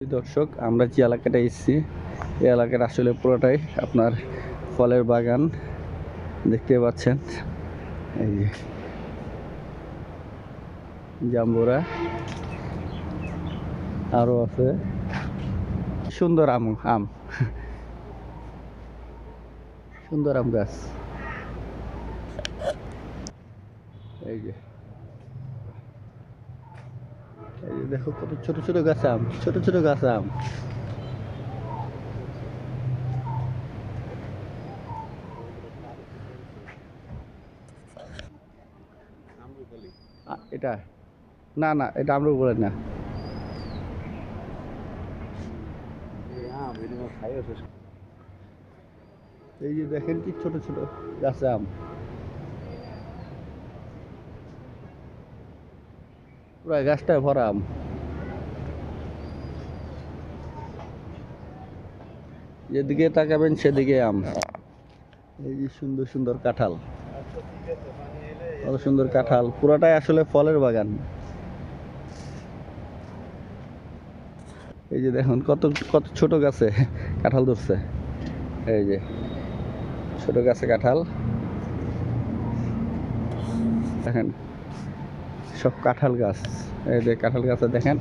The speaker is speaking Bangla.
দর্শক, আমরা যে এলাকাটা এসেছি, এই এলাকাটা আসলে পুরোটাই আপনার ফলের বাগান। দেখতে পাচ্ছেন, এই যে জাম্বুরা। আরও আছে। সুন্দর আম আম। সুন্দর আম গাছ। এই যে এই যে দেখো কত ছোট ছোট গাছ আম, ছোট ছোট গাছ আম। এটা? না না, এটা আমরা বলে না। এই যে দেখেন কি ছোট ছোট গাছ আম। পুরো গাছটায় ভরা আম। যেদিকে তাকাবেন সেদিকে আম। এই যে সুন্দর সুন্দর কাঁঠাল। কত সুন্দর কাঁঠাল। পুরোটাই আসলে ফলের বাগান। এই যে দেখুন, কত কত ছোট গাছে কাঁঠাল ধরছে। এই যে ছোট গাছে কাঁঠাল। দেখেন সব কাঁঠাল গাছ। এই যে কাঁঠাল গাছে দেখেন।